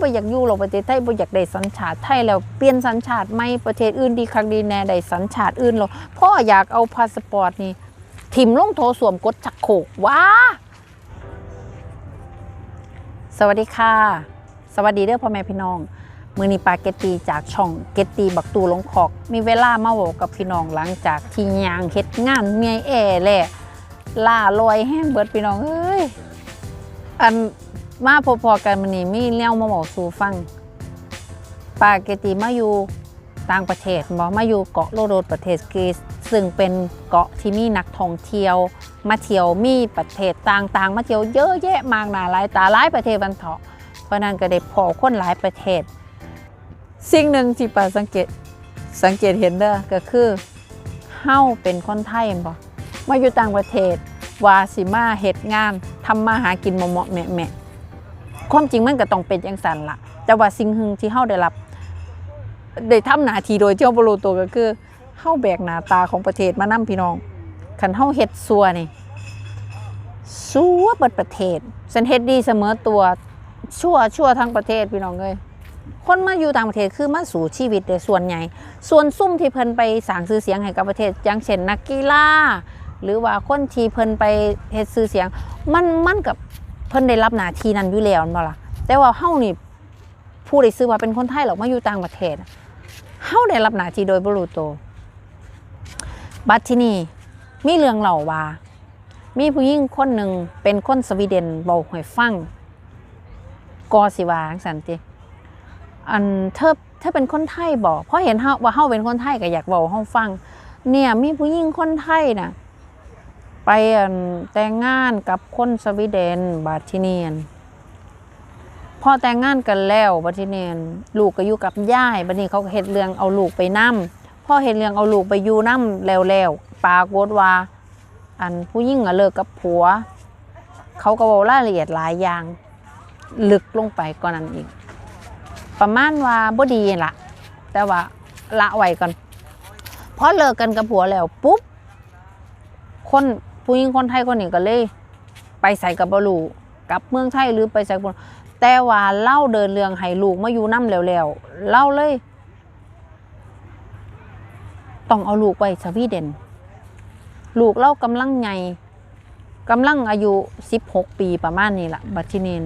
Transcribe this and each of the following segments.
บ่อยากอยู่หรอกประเทศไทยบ่อยากได้สัญชาติไทยแล้วเปลี่ยนสัญชาติไม่ประเทศอื่นดีคักดีแน่ได้สัญชาติอื่นหรอกพ่ออยากเอาพาสปอร์ตนี่ทิมลงโทรสวมกดชักโครกว้าสวัสดีค่ะ สวัสดีเด้อพ่อแม่พี่น้อง มือนีปาเกตตีจากช่องเกตตีบักตูลงขอก มีเวลามาบอกกับพี่น้องหลังจากที่ยางเฮ็ดงานเมียแอ่แหละล่าลอยแห้งเบิดพี่น้องเอ้ยอัน มาพอๆกันมือนี้มีเลี้ยวมาบอกสู่ฟังปาเกติมาอยู่ต่างประเทศบอกมาอยู่เกาะโลโรดประเทศกรีซซึ่งเป็นเกาะที่มีนักท่องเที่ยว มาเที่ยวมีประเทศต่างๆ มาเที่ยวเยอะแยะมากหนาหลายตาหลายประเทศบันเถาะเพราะนั้นก็ได้พอคนหลายประเทศ สิ่งหนึ่งที่ปาสังเกตสังเกตเห็นเด้อก็คือเฮาเป็นคนไทยบ่มาอยู่ต่างประเทศวาสิมาเฮ็ดงานทำมาหากินเหมาะๆแม่ ความจริงมันก็ต้องเป็นจังสันละแต่ว่าสิ่งหนึ่งที่เฮาได้รับได้ทำหน้าที่โดยที่เฮาบ่รู้ตัวก็คือเฮาแบกหน้าตาของประเทศมานํพี่น้องคันเฮาเฮ็ดซัวนี่ซัวเบิดประเทศฉันเฮ็ดดีเสมอตัวชั่วชั่วทั้งประเทศพี่น้องเอ้ยคนมาอยู่ต่างประเทศคือมาสู่ชีวิตโดยส่วนใหญ่ ส่วนซุ่มที่เพิ่นไปสร้างชื่อเสียงให้กับประเทศ อย่างเช่นนักกีฬาหรือว่าคนที่เพิ่นไปเฮ็ดชื่อเสียง มันมันกับ เพิ่นได้รับหน้าที่นั้นอยู่แล้วแม่นบ่ล่ะแต่ว่าเฮานี่ผู้ได้ซื้อว่าเป็นคนไทยหรอกมาอยู่ต่างประเทศเฮาได้รับหน้าที่โดยบ่รู้ตัวบัดที่นี่มีเรื่องเล่าว่า มีผู้หญิงคนหนึ่งเป็นคนสวีเดนเว้าให้ฟังก็สิว่าจังซั่นติอันเธอเธอเป็นคนไทยบอกเพราะเห็นเฮาว่าเฮาเป็นคนไทยก็อยากบอกเฮาฟัง เนี่ยมีผู้หญิงคนไทยน่ะ ไปแต่งงานกับคนสวีเดนบาดทีเนียนพอแต่งงานกันแล้วบาดทีเนียนลูกก็อยู่กับย่ายบัดนี้เขาเฮ็ดเรื่องเอาลูกไปนํพอเฮ็ดเรื่องเอาลูกไปอยู่นํแล้วแล้วปากฏว่า อันผู้หญิงอะเลิกกับผัว เขาก็บอกรายละเอียดหลายอย่าง ลึกลงไปกว่านั้นอีก ประมาณว่าบ่ดีละแต่ว่าละไว้ก่อนพอเลิกกันกับผัวแล้วปุ๊บคน ผู้หญิงคนไทยคนนี้ก็เลย ไปใส่กับบลูกลับเมืองไทยหรือไปใส่คนแต่ว่าเล่าเดินเรื่องให้ลูกมาอยู่น้ำแล้วๆเล่าเลย ต้องเอาลูกไว้สวีเดน ลูกเล่ากำลังใหญ่กำลังอายุ 16 ปีประมาณนี้ละบัดทีนีน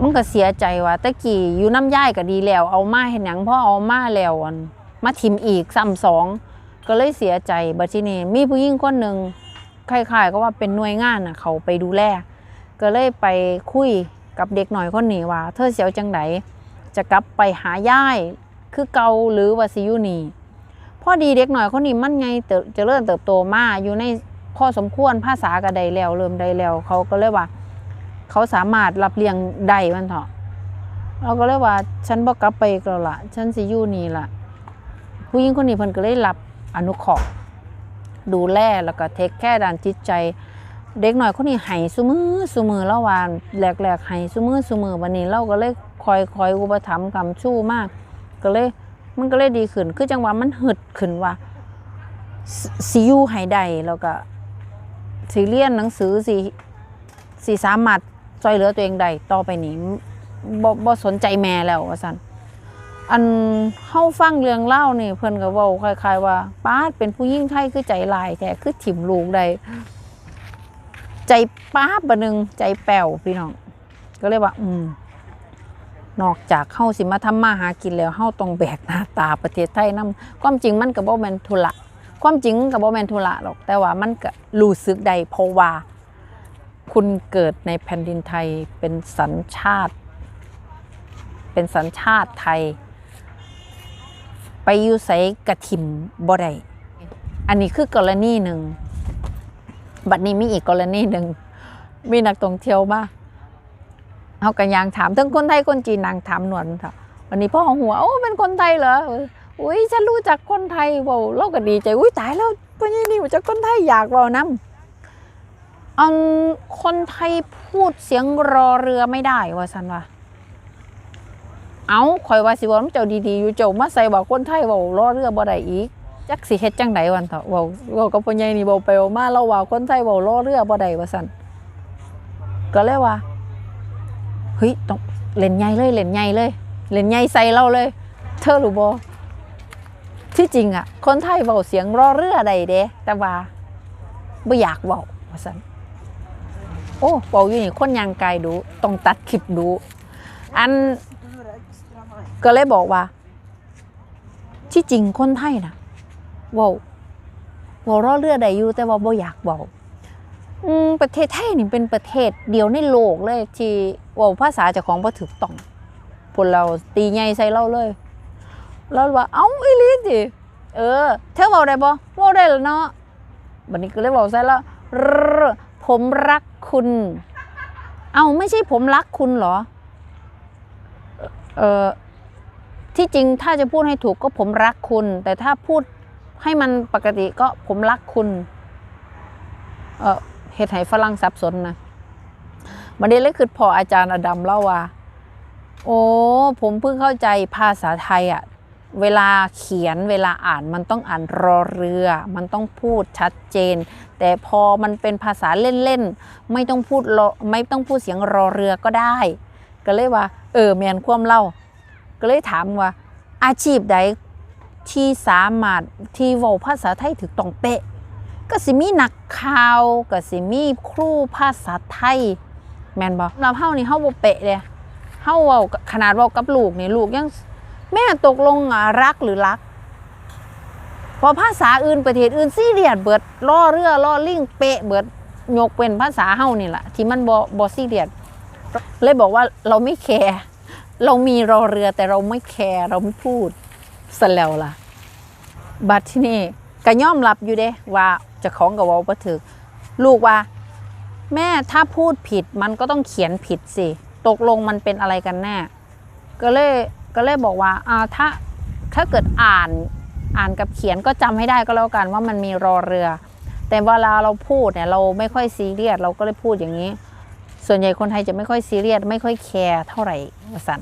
มันก็เสียใจว่าตะกี้อยู่น้ำย่ายก็ดีแล้ว เอามาเห็นหยังพราะเอามาแล้วอันมาทิมอีกซ้ำสอง ก็เลยเสียใจบัดทีนี้มีผู้หญิงคนหนึ่ง คล้ายๆก็ว่าเป็นหน่วยงานน่ะเขาไปดูแลก็เลยไปคุยกับเด็กหน่อยคนนี้ว่า เธอเสียวจังไดจะกลับไปหาย่ายคือเกาหรือว่าสิยูนีพ่อดีเด็กหน่อยคนนี้มันไงเจะเริ่มเติบโตมาอยู่ในพอสมควรภาษาก็ไดแล้วเริ่มไดแล้วเขาก็เลยว่า เขาสามารถรับเลี้ยงได้มันเถอะเราก็เลยว่า ฉันบอกกลับไปกแล้วล่ะฉันสิอยู่นี่ล่ะผู้หญิงคนนี้เพิ่นก็เลยรับอนุเคราะห์ ดูแลแล้วก็เทคแค่ด้านจิตใจ เด็กหน่อยคนนี้ให้ซุมือซุมือล้ววานแหลกๆให้ซุมือซุมือวันนี้เราก็เลยคอยคอยอุปถัมภ์กำชู้มาก ก็เลยมันก็เลยดีขึ้น คือจังหวะมันหึดขึ้นว่าสิสิอยู่ให้ได้แล้วก็สิเรียนหนังสือสิสิสามารถช่วยเหลือตัวเองได้ต่อไปนี้บ่บ่สนใจแม่แล้วว่าซั่น อันเฮาฟังเรื่องเล่านี่เพิ่นก็เว้าคล้ายๆว่าป้าดเป็นผู้หญิงไทยคือใจลายแท้คือถิ่มลูกได้ใจป้าบบ่หนึงใจแป้วพี่น้องก็เลยว่า อืม นอกจากเฮาสิมาทำมาหากินแล้วเฮาต้องแบกหน้าตาประเทศไทยนํความจริงมันก็บ่แม่นธุระความจริงก็บ่แม่นธุระหรอก แต่ว่ามันก็รู้สึกได้เพราะว่า คุณเกิดในแผ่นดินไทยเป็นสัญชาติ เป็นสัญชาติไทย ไปอยู่ใสกระถิ่มบ่ได้อันนี้คือกรณีหนึ่ง บัดนี้มีอีกกรณีหนึ่ง มีนักท่องเที่ยวมาเขากันยางถามทั้งคนไทยคนจีนนางถามหนวลค่ะวันนี้พ่อของหัวโอ้เป็นคนไทยเหรออุ้ยฉันรู้จักคนไทยว้าเราก็ดีใจอุ้ยตายแล้วพ่อยี่นี่จักคนไทยอยากเว้านํอันคนไทยพูดเสียงรอเรือไม่ได้ว่าสันว่า เอาคอยว่าสิเว่าน้ำเจ้าดีๆอยู่เจ้ามาใส่ว่าคนไทยว่ารอเรือบ่ได้อีกจักสิเฮ็ดจังไดวันเถอะว่าว่ากับพ่อใหญ่นี่เว้าไปว้ามาเราว่าคนไทยว่ารอเรือบ่ได้ว่าซั่นก็เลยว่าเฮ้ยต้องเล่นใหญ่เลยเล่นใหญ่เลยเล่นใหญ่ใส่เราเลย เธอรู้บ่ที่จริงอะ คนไทยเว้าเสียงรอเรือใดเด้แต่ว่าบ่อยากเว้าว่าซั่นโอ้เว้าอยู่นี่คนยางกายดูต้องตัดคลิปดู อัน ก็เลยบอกว่า ที่จริงคนไทยนะว้าเว้ารอเรือใดอยู่แต่ว่าบ่อยากเว้าอืมประเทศไทยนี่เป็นประเทศเดียวในโลกเลย ที่ว้าภาษาจ้าของบ่ถูกต้องพวกเราตีใหญ่ใส่เราเลยแล้วว่าเอ้าอีลีสิเออ เธอบอกได้บ่บอกได้แล้วเนาะบัดนี้ก็เลยบอกใส่แล้วรรผมรักคุณ เอ้าไม่ใช่ผมรักคุณเหรอ เออ ที่จริงถ้าจะพูดให้ถูกก็ผมรักคุณ แต่ถ้าพูดให้มันปกติก็ผมรักคุณ เออเหตุให้ฝรั่งสับสนนะบันนี้เลยคือพออาจารย์อดัมเล่าว่า โอ้ผมเพิ่งเข้าใจภาษาไทยอะ่ะเวลาเขียนเวลาอ่านมันต้องอ่านรอเรือ มันต้องพูดชัดเจน แต่พอมันเป็นภาษาเล่นๆไม่ต้องพูดไม่ต้องพูดเสียงรอเรือก็ได้ ก็เลยว่า เออแมนความเล่า ก็เลยถามว่าอาชีพใดที่สามารถที่เว้าภาษาไทยถึกต้องเป๊ะก็สิมีนักข่าวก็สิมีครูภาษาไทย แม่นบ่เราเฮานี่เฮาบ่เป๊ะเลยเฮาเว้าขนาดเว้ากับลูกนี่ลูกยังแม่ตกลงรักหรือรักพอภาษาอื่นประเทศอื่นซีเรียสเบิดล่อเรือล่อลิงเป๊ะเบิดยกเป็นภาษาเฮานี่แหละที่มันบ่บ่ซีเรียสเลยบอกว่าเราไม่แคร์ เรามีรอเรือแต่เราไม่แคร์เราไม่พูดสแล้วล่ะ บัดที่นี่ก็ย่อมรับอยู่เด้ว่าจะของกับว่าบ่ถึก ลูกว่า แม่ถ้าพูดผิดมันก็ต้องเขียนผิดสิ ตกลงมันเป็นอะไรกันแน่ ก็เลยก็เลยบอกว่าอ่าถ้าถ้าเกิดอ่านอ่านกับเขียนก็จำให้ได้ก็แล้วกันว่ามันมีรอเรือ แต่เวลาเราพูดเนี่ยเราไม่ค่อยซีเรียสเราก็เลยพูดอย่างนี้ ส่วนใหญ่คนไทยจะไม่ค่อยซีเรียสไม่ค่อยแคร์เท่าไหร่วสัน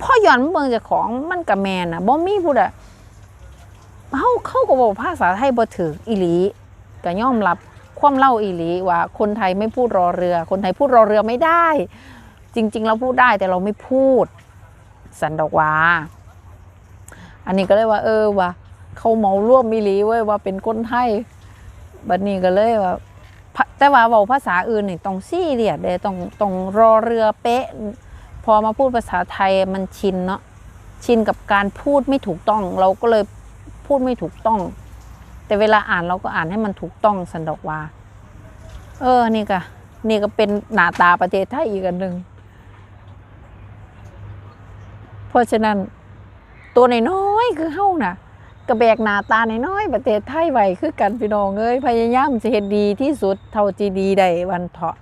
พ่อย้อนเบิ่งจากของมันกับแมนนะบ่มีผู้ใดเขาเขาก็บอกภาษาไทยบ่ถืออีหลีก็ยอมรับความเล่าอีหลีว่า คนไทยไม่พูดรอเรือ คนไทยพูดรอเรือไม่ได้ จริง ๆ เราพูดได้แต่เราไม่พูด สันดอกว่าอันนี้ก็เลยว่า เออว่า เขาเมาร่วมมิลีเว้ยว่าเป็นคนไทยบัดนี้ก็เลยว่า แต่ว่าเว้าภาษาอื่นนี่ต้องซี่เรียดเลยต้องต้องรอเรือเป๊ะ พอมาพูดภาษาไทยมันชินเนาะชินกับการพูดไม่ถูกต้อง เราก็เลยพูดไม่ถูกต้อง แต่เวลาอ่านเราก็อ่านให้มันถูกต้องสันดอกว่า เออนี่ก็นี่ก็เป็นหน้าตาประเทศไทยอีกอันหนึ่งเพราะฉะนั้นตัวน้อยๆคือเฮ้าน่ะ กระแบกหน้าตาน้อยๆประเทศไทยไว้คือกันพี่น้องเอ้ยพยายามจะเฮ็ดดีที่สุดเท่าที่ดีได้วันเถาะ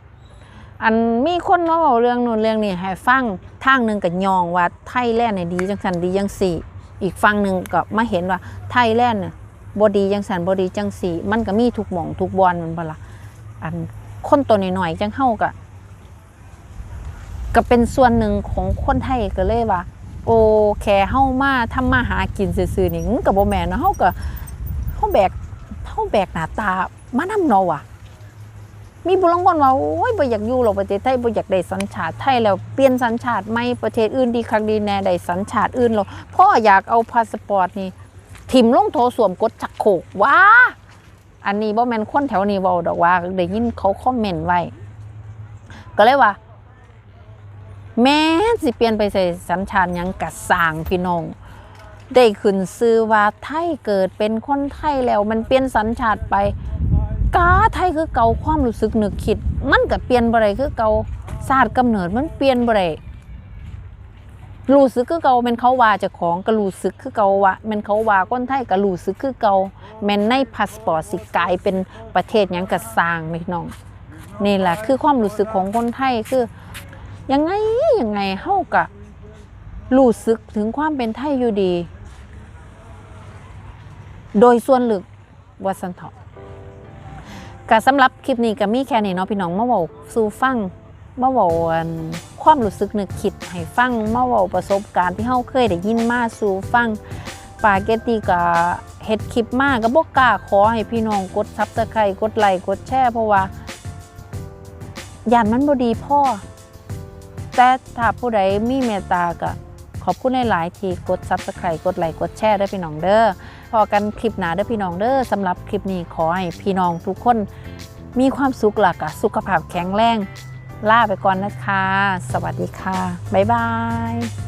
อันมีคนมาเว้าเรื่องนู้นเรื่องนี้ให้ฟังทางหนึ่งก็ยองว่าไทยแลนด์เนี่ยดีจังสันดีจังสี่ อีกฝั่งหนึ่งก็มาเห็นว่าไทยแลนด์น่ะบ่ดีจังสันบ่ดีจังสี่ มันก็มีทุกหม่องทุกบอนแมันบ่ล่ะอันคนตัวน้อยๆจังเฮาก็ก็เป็นส่วนหนึ่งของคนไทยก็เลยว่า โอแค่เฮามาทำมาหากินซื่อๆนี่มันก็บ่แม่นเนาะเฮาก็เฮาแบกเฮาแบกหน้าตามานำเนาะว่ะมีบุรังคนว่าโอ้ยบ่อยากอยู่หรอกประเทศไทยบ่อยากได้สัญชาติไทยแล้วเปลี่ยนสัญชาติใหม่ประเทศอื่นดีคักดีแน่ได้สัญชาติอื่นแล้วพ่ออยากเอาพาสปอร์ตนี่ถิ่มลงโถสวมกดชักโครกว้าอันนี้บ่แม่นคนแถวนี้เว้าดอกว่าได้ยินเขาคอมเมนต์ไว้ก็เลยว่า แม้ สิเปลี่ยนไปใส่สัญชาติยังกะสางพี่น้องได้ขึ้นซื้อว่าไทยเกิดเป็นคนไทยแล้วมันเปลี่ยนสัญชาติไปกาไทยคือเก่าความรู้สึกนึกคิด มันก็เปลี่ยนบ่ได้คือเก่าศาสตร์กำเนิดมันเปลี่ยนบ่ได้รู้สึกคือเก่าแม่นเขาว่าเจ้าของก็รู้สึกคือเก่าว่าแม่นเขาว่าคนไทยก็รู้สึกคือเก่าแมนในพาสปอร์ตสิกลายเป็นประเทศยังก็สร้างแม่น้องนี่แหละคือความรู้สึกของคนไทยคือยังไง ยังไงเฮาก็รู้สึกถึงความเป็นไทยอยู่ดี โดยส่วนลึกว่าสันเถาะก็สำหรับคลิปนี้ก็มีแค่นี้เนาะพี่น้องมาเว้าสู่ฟังมาเว้าอันความรู้สึกนึกคิดให้ฟังมาเว้าประสบการณ์ที่เฮาเคยได้ยินมาสู่ฟังปาเกตตี้ก็เฮ็ดคลิปมากก็บ่กล้าขอให้พี่น้องกด Subscribe กดไลค์กดแชร์เพราะว่ายานมันบ่ดีพ่อ แต่ถ้าผู้ใดมีเมตตาก็ขอบคุณหลายๆที่กด Subscribe กดไลค์กดแชร์ด้อพี่น้องเด้อพอกันคลิปหนาเด้อพี่น้องเด้อสำหรับคลิปนี้ขอให้พี่น้องทุกคนมีความสุขหลักอะสุขภาพแข็งแรงลาไปก่อนนะคะ สวัสดีค่ะ บ๊ายบาย